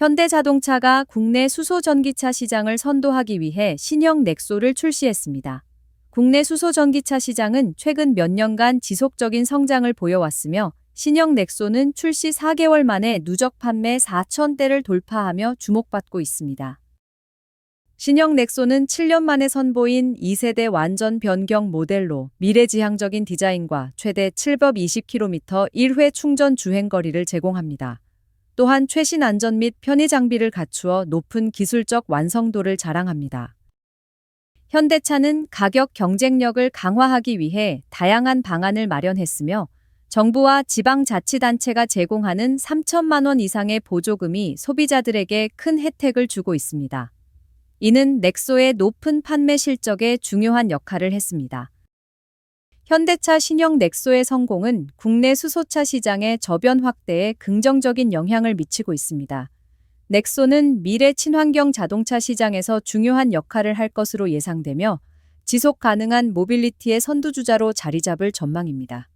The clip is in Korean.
현대자동차가 국내 수소 전기차 시장을 선도하기 위해 신형 넥소를 출시했습니다. 국내 수소 전기차 시장은 최근 몇 년간 지속적인 성장을 보여왔으며 신형 넥소는 출시 4개월 만에 누적 판매 4,000대를 돌파하며 주목받고 있습니다. 신형 넥소는 7년 만에 선보인 2세대 완전 변경 모델로 미래지향적인 디자인과 최대 720km 1회 충전 주행 거리를 제공합니다. 또한 최신 안전 및 편의 장비를 갖추어 높은 기술적 완성도를 자랑합니다. 현대차는 가격 경쟁력을 강화하기 위해 다양한 방안을 마련했으며 정부와 지방자치단체가 제공하는 3천만 원 이상의 보조금이 소비자들에게 큰 혜택을 주고 있습니다. 이는 넥소의 높은 판매 실적에 중요한 역할을 했습니다. 현대차 신형 넥소의 성공은 국내 수소차 시장의 저변 확대에 긍정적인 영향을 미치고 있습니다. 넥소는 미래 친환경 자동차 시장에서 중요한 역할을 할 것으로 예상되며 지속 가능한 모빌리티의 선두주자로 자리 잡을 전망입니다.